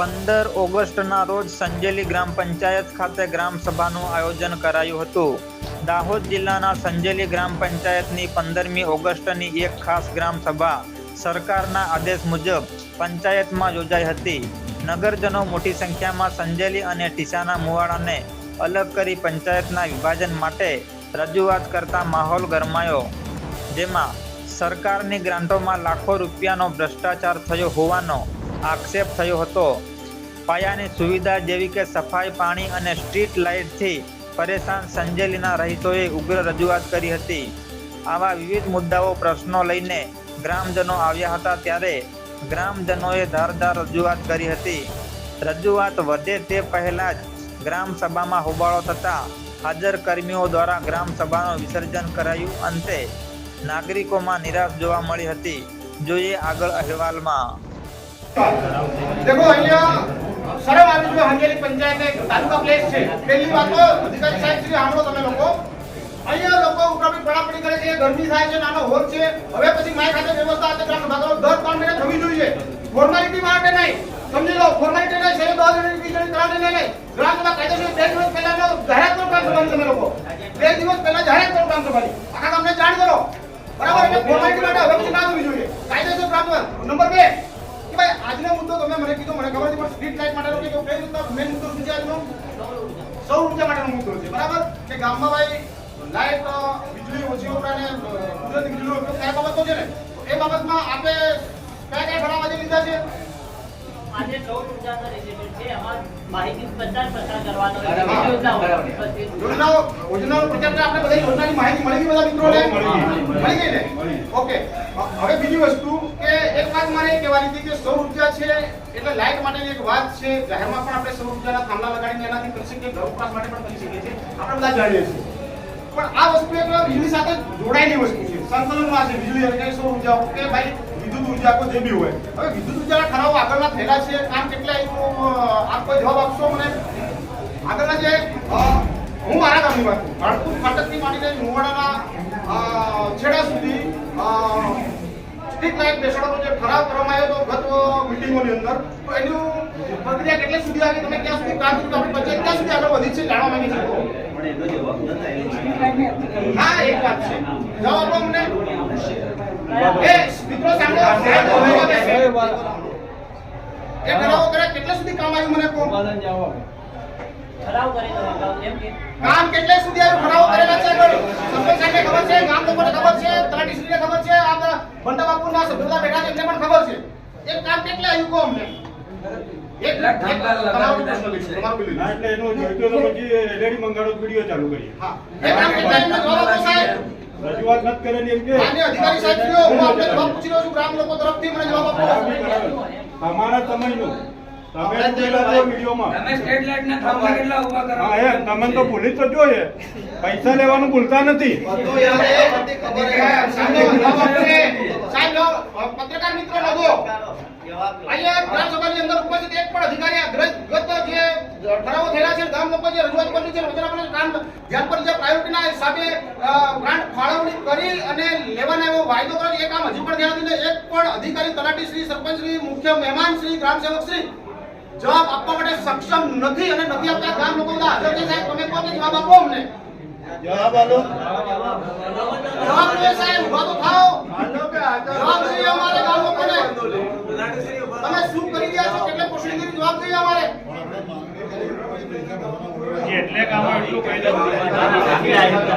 પંદર ઓગસ્ટના રોજ સંજેલી ગ્રામ પંચાયત ખાતે ગ્રામ સભાનું આયોજન કરાયું હતું. દાહોદ જિલ્લાના સંજેલી ગ્રામ પંચાયતની પંદરમી ઓગસ્ટની એક ખાસ ગ્રામ સભા સરકારના આદેશ મુજબ પંચાયતમાં યોજાઈ હતી. નગરજનો મોટી સંખ્યામાં સંજેલી અને ટીસાના મુવાડાને અલગ કરી પંચાયતના વિભાજન માટે રજૂઆત કરતા માહોલ ગરમાયો. જેમાં સરકારની ગ્રાન્ટોમાં લાખો રૂપિયાનો ભ્રષ્ટાચાર થયો હોવાનો આક્ષેપ થયો હતો. પાયાની સુવિધા જેવી કે સફાઈ, પાણી અને સ્ટ્રીટ લાઇટથી પરેશાન સંજેલીના રહીશોએ ઉગ્ર રજૂઆત કરી હતી. આવા વિવિધ મુદ્દાઓ પ્રશ્નો લઈને ગ્રામજનો આવ્યા હતા ત્યારે ગ્રામજનોએ ધારદાર રજૂઆત કરી હતી. રજૂઆત વધે તે પહેલાં જ ગ્રામસભામાં હોબાળો થતાં હાજર કર્મીઓ દ્વારા ગ્રામસભાનું વિસર્જન કરાયું. અંતે નાગરિકોમાં નિરાશ જોવા મળી હતી. જોઈએ આગળ અહેવાલમાં. देखो, અહીંયા શરમ આવી જો હંગેલી પંચાયત તાલુકા પ્લેસ છે. પહેલી વાત તો અધિકારી સાહેબ, શ્રી સાંભળો તમે લોકો. અહીંયા લોકો ઉપરાપી પડાપડી કરે છે ગરમી થાય છે, નાનો હોલ છે. હવે પછી માય ખાતે વ્યવસ્થા છે ગ્રામ સભા દર ત્રણ મહિને થવી જોઈએ ફોર્માલિટી માટે નહીં. સમજી લો ફોર્માલિટી નહીં છે દસ વીજળી ત્રણ નહીં. ગ્રામ સભા કાયદેસર બે દિવસ પહેલા જાહેરાત કરો ગ્રામ સભાની તમે લોકો. બે દિવસ પહેલા જાહેરાત કરો ગ્રામ સભાની આખા તમને જાણ કરો. બરાબર? એટલે ફોર્માલિટી માટે હવે પછી ના થવી જોઈએ. કાયદેસર ગ્રામ નંબર બે મુદ્દો તમે મને કીધો મને ખબર નથી પણ સ્ટ્રીટ લાઇટ માટેનો કે કઈ રીતના મેન મુદ્દો શું છે આજનો સૌર ઊર્જા માટેનો મુદ્દો છે. બરાબર? કે ગામમાં ભાઈ લાઇટ વીજળી ઓછી વપરાય ને કુદરતી વીજળીનો ઉપયોગ કયા બાબતો છે ને. તો એ બાબતમાં આપણે કયા કયા ઘણા જે લીધા છે? આજે સૌર ઉર્જાનો રેગ્યુલેટર છે અમાર માહિતી પ્રચાર પ્રસાર કરવાનો યોજનાઓ યોજનાઓ પ્રચાર આપણે બધા યોજનાની માહિતી મળી ગઈ બધા મિત્રોને. હવે બીજી વસ્તુ કે એક વાત મારે કહેવાની હતી કે સૌર ઊર્જા છે એટલે લાઇટ માટેની એક વાત છે. જાહેરમાં પણ આપણે સૌર ઉર્જાના થાંભલા લગાડીને એનાથી કરી શકીએ. ઘર ઉપરાસ માટે પણ કરી શકીએ છીએ. આપણે બધા જાણીએ છીએ. પણ આ વસ્તુ એક વીજળી સાથે જોડાયેલી વસ્તુ છે. સંકલનમાં છે. વીજળી અને સૌર ઊર્જા. કે ભાઈ, વિદ્યુત ઊર્જા કોઈ જે બી હોય. હવે વિદ્યુત ઉર્જાના ઠરાવો આગળના થયેલા છે. કામ કેટલા આપ કોઈ જવાબ આપશો મને? આગળના જે હું મારા ગામની વાત કરું. માળપુર ફાટકથી માંડીને મુવાડાના સ્ટ્રીટ લાઇટ બેસાડવાનો જે ઠરાવ કરવામાં આવ્યો હતો ગત મિટિંગોની અંદર તો એનું પ્રક્રિયા કેટલી સુધી આવી તમે ક્યાં સુધી કામ કર્યું આપણી પંચાયત ક્યાં સુધી આગળ વધી છે જાણવા માંગી શકો હા એક વાત છે. જવાબ અમને. એ મિત્રો સાંભળો. એ ઠરાવો કર્યા કેટલા સુધી કામ આવ્યું મને કહો? ઠરાવ કરી કામ કેટલે સુધી આવ્યું ઠરાવો કરેલા છે આગળ સરપંચ સાહેબને ખબર છે ગામ લોકોને ખબર છે તલાટીશ્રીને ખબર છે આ બંટા બાપુના સભ્યતા બેઠા છે એમને પણ ખબર છે એક કામ અમને તમારું તમારું એટલે એનો જોઈતો પછી મંગાડો વીડિયો ચાલુ કરીએ. હા. આપો સાહેબ. રજૂઆત નથી કરેલી એમ કે. અધિકારી સાહેબ હું આપને જવાબ પૂછી રહ્યો છું ગ્રામ લોકો તરફથી મને જવાબ આપો. અમારા સમયનો તમે પેલા જો વિડીયોમાં. તમે સ્ટેટ લાઇટ ના થાંભલા કેટલા ઊભા કરો? હા એ તમે તો ભૂલી જ તો જોઈએ પૈસા લેવાનું ભૂલતા નથી લો, પત્રકાર મિત્રો લગો અહીંયા ગ્રામ અંદર ઉપસ્થિત એક પણ અધિકારી આ ગત જે ઠરાવો થયેલા છે ગામ લોકો જે રજૂઆત કરી છે રચના પર ધ્યાન પર જે પ્રાયોરિટીના હિસાબે ગ્રાન્ટ ફાળવણી કરી અને લેવાના એવો વાયદો કર્યો એ કામ હજી પણ ધ્યાન દીધું એક પણ અધિકારી તલાટી શ્રી સરપંચ શ્રી મુખ્ય મહેમાન શ્રી ગ્રામ સેવક શ્રી જવાબ આપવા માટે સક્ષમ નથી અને નથી આપતા. ગામ લોકો બધા હાજર છે સાહેબ તમે કહો જવાબ આપો અમને? જવાબ આલો જવાબ સાહેબ ઊભા તો થાઓ. જવાબ જોઈએ અમારે ગામ લોકોને તમે શું કરી રહ્યા છો? કેટલે પ્રોસિડિંગ જવાબ જોઈએ અમારે? એટલે કામ એટલું કહી ઠરાવ